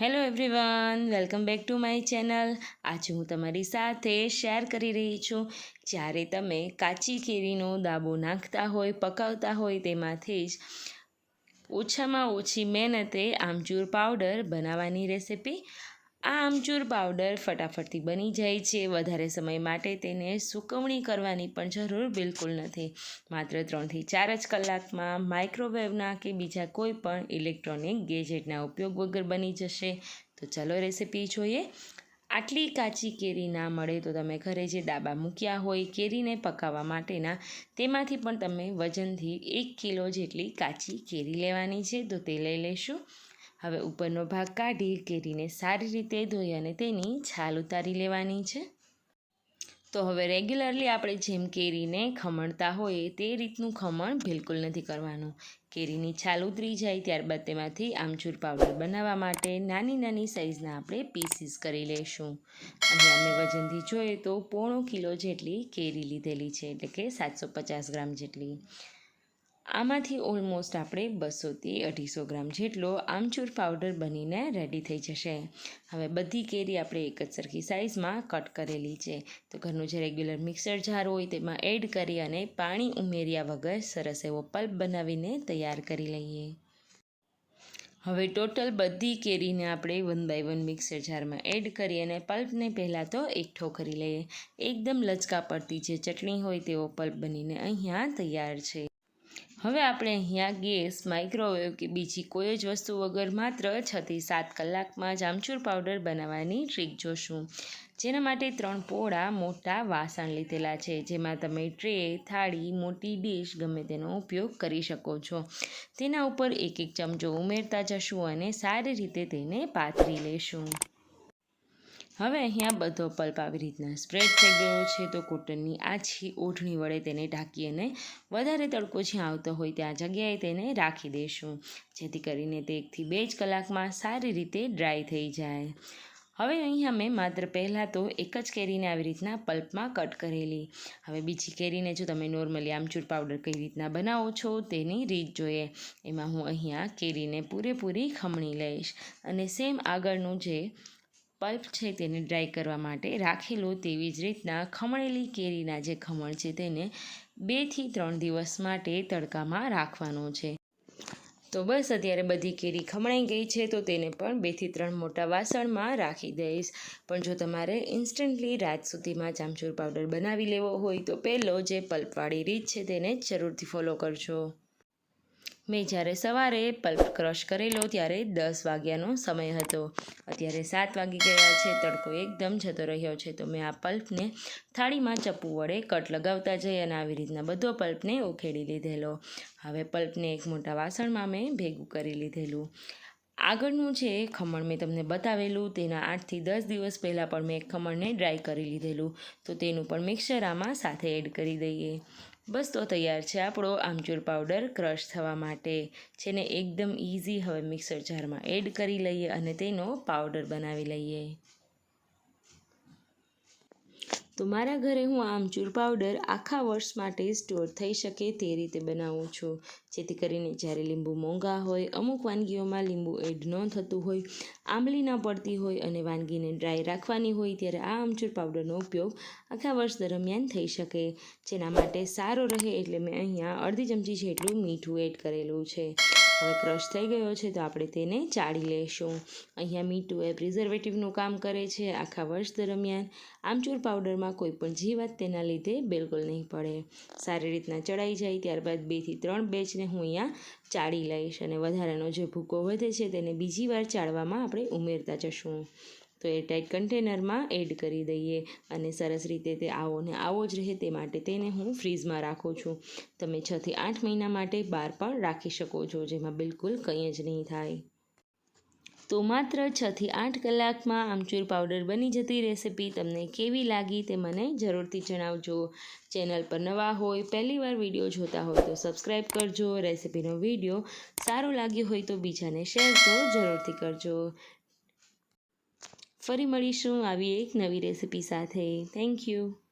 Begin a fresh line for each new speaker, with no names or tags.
Hello everyone welcome back to my channel આજે હું તમારી સાથે શેર કરી રહી છું. જ્યારે તમે કાચી કેરીનો દાબો નાખતા હોય, પકાવતા હોય, તેમાંથી જ ઓછામાં ઓછી મહેનતે આમચૂર પાવડર બનાવવાની રેસિપી આ આમચૂર પાવડર ફટાફટથી બની જાય છે. વધારે સમય માટે તેને સુકવણી કરવાની પણ જરૂર બિલકુલ નથી. માત્ર ત્રણથી ચાર જ કલાકમાં માઇક્રોવેવના કે બીજા કોઈ પણ ઇલેક્ટ્રોનિક ગેજેટના ઉપયોગ વગર બની જશે. તો ચાલો રેસીપી જોઈએ. આટલી કાચી કેરી ના મળે તો તમે ઘરે જે ડાબા મૂક્યા હોય કેરીને પકાવવા માટેના, તેમાંથી પણ તમે વજનથી એક કિલો જેટલી કાચી કેરી લેવાની છે. તો તે લઈ લઈશું હવે ઉપરનો ભાગ કાઢી કેરીને સારી રીતે ધોઈ અને તેની છાલ ઉતારી લેવાની છે. તો હવે રેગ્યુલરલી આપણે જેમ કેરીને ખમણતા હોઈએ તે રીતનું ખમણ બિલકુલ નથી કરવાનું. કેરીની છાલ ઉતરી જાય ત્યારબાદ તેમાંથી આમચૂર પાવડર બનાવવા માટે નાની નાની સાઇઝના આપણે પીસીસ કરી લઈશું. અહીં અમે વજનથી જોઈએ તો પોણો કિલો જેટલી કેરી લીધેલી છે, એટલે કે સાતસો પચાસ ગ્રામ જેટલી. આમાંથી ઓલમોસ્ટ આપણે બસોથી અઢીસો ગ્રામ જેટલો આમચૂર પાવડર બનીને રેડી થઈ જશે. હવે બધી કેરી આપણે એક જ સરખી સાઇઝમાં કટ કરેલી છે. તો ઘરનું જે રેગ્યુલર મિક્સર જાર હોય તેમાં એડ કરી અને પાણી ઉમેર્યા વગર સરસ એવો પલ્પ બનાવીને તૈયાર કરી લઈએ. હવે ટોટલ બધી કેરીને આપણે વન બાય વન મિક્સર જારમાં એડ કરી અને પલ્પને પહેલાં તો એકઠો કરી લઈએ. એકદમ લચકા પડતી જે ચટણી હોય તેવો પલ્પ બનીને અહીંયા તૈયાર છે. હવે આપણે અહીંયા ગેસ માઇક્રોવેવ કે બીજી કોઈ જ વસ્તુ વગર માત્ર છથી સાત કલાકમાં જ આમચૂર પાવડર બનાવવાની ટ્રીક જોશું. જેના માટે ત્રણ પોળા મોટા વાસણ લીધેલા છે, જેમાં તમે ટ્રે થાળી, મોટી ડીશ ગમે તેનો ઉપયોગ કરી શકો છો. તેના ઉપર એક એક ચમચો ઉમેરતા જશું અને સારી રીતે તેને પાથરી લેશું. હવે અહીંયા બધો પલ્પ આવી રીતના સ્પ્રેડ થઈ ગયો છે તો કોટનની આછી ઓઢણી વડે તેને ઢાંકી અને વધારે તડકો જ્યાં આવતો હોય ત્યાં જગ્યાએ તેને રાખી દઈશું. જેથી કરીને તે એકથી બે જ કલાકમાં સારી રીતે ડ્રાય થઈ જાય. હવે અહીંયા મેં માત્ર પહેલાં તો એક જ કેરીને આવી રીતના પલ્પમાં કટ કરેલી. હવે બીજી કેરીને જો તમે નોર્મલી આમચૂર પાવડર કઈ રીતના બનાવો છો તેની રીત જોઈએ. એમાં હું અહીંયા કેરીને પૂરેપૂરી ખમણી લઈશ. અને સેમ આગળનું જે પલ્પ છે તેને ડ્રાય કરવા માટે રાખેલો તેવી જ રીતના ખમણેલી કેરીના જે ખમણ છે તેને બેથી ત્રણ દિવસ માટે તડકામાં રાખવાનો છે. તો બસ અત્યારે બધી કેરી ખમણાઈ ગઈ છે, તો તેને પણ બેથી ત્રણ મોટા વાસણમાં રાખી દઈશ. પણ જો તમારે ઇન્સ્ટન્ટલી રાત સુધીમાં ચામચૂર પાવડર બનાવી લેવો હોય, તો પહેલો જે પલ્પવાળી રીત છે તેને જરૂરથી ફોલો કરજો. મેં જ્યારે સવારે પલ્પ ક્રશ કરેલો ત્યારે દસ વાગ્યાનો સમય હતો. અત્યારે સાત વાગી ગયા છે, તડકો એકદમ જતો રહ્યો છે, તો મેં આ પલ્પને થાળીમાં ચપ્પુ વડે કટ લગાવતા જઈ અને આવી રીતના બધો પલ્પને ઉખેડી લીધેલો. હવે પલ્પને એક મોટા વાસણમાં મેં ભેગું કરી લીધેલું. આગળનું છે ખમણ મેં તમને બતાવેલું. તેના આઠથી દસ દિવસ પહેલાં પણ મેં ખમણને ડ્રાય કરી લીધેલું. તો તેનું પણ મિક્સર આમાં સાથે એડ કરી દઈએ. બસ તો તૈયાર છે આપણો આમચૂર પાવડર ક્રશ થવા માટે. જેને એકદમ ઇઝી હવે મિક્સર જારમાં એડ કરી લઈએ અને તેનો પાવડર બનાવી લઈએ. તો મારા ઘરે હું આમચૂર પાવડર આખા વર્ષ માટે સ્ટોર થઈ શકે તે રીતે બનાવું છું. જેથી કરીને જ્યારે લીંબુ મોંઘા હોય, અમુક વાનગીઓમાં લીંબુ એડ ન થતું હોય, આંબલી ન પડતી હોય અને વાનગીને ડ્રાય રાખવાની હોય ત્યારે આ આમચૂર પાવડરનો ઉપયોગ આખા વર્ષ દરમિયાન થઈ શકે. જેના માટે સારો રહે એટલે મેં અહીંયા અડધી ચમચી જેટલું મીઠું એડ કરેલું છે. હવે ક્રશ થઈ ગયો છે તો આપણે તેને ચાળી લઈશું અહીંયા મીઠું એ પ્રિઝર્વેટિવનું કામ કરે છે આખા વર્ષ દરમિયાન. આમચૂર પાવડરમાં કોઈ પણ જીવાત તેના લીધે બિલકુલ નહીં પડે. સારી રીતના ચડાઈ જાય ત્યારબાદ બેથી ત્રણ બેચને હું અહીંયા ચાળી લઈશ અને વધારાનો જે ભૂકો વધે છે તેને બીજી વાર ચાળવામાં આપણે ઉમેરતા જશું. તો એ ટાઈટ કન્ટેનરમાં એડ કરી દઈએ અને સરસ રીતે તે આવો ને આવો જ રહે તે માટે તેને હું ફ્રીઝમાં રાખું છું. તમે છથી આઠ મહિના માટે બહાર પણ રાખી શકો છો, જેમાં બિલકુલ કંઈ જ નહીં થાય. તો માત્ર છથી આઠ કલાકમાં આમચૂર પાવડર બની જતી રેસીપી તમને કેવી લાગી તે મને જરૂરથી જણાવજો. ચેનલ પર નવા હોય, પહેલી વાર વીડિયો જોતા હોય તો સબસ્ક્રાઈબ કરજો, રેસીપીનો વીડિયો સારો લાગ્યો હોય તો બીજાને શેર તો જરૂરથી કરજો. ફરી મળીશું આવી એક નવી રેસીપી સાથે. Thank you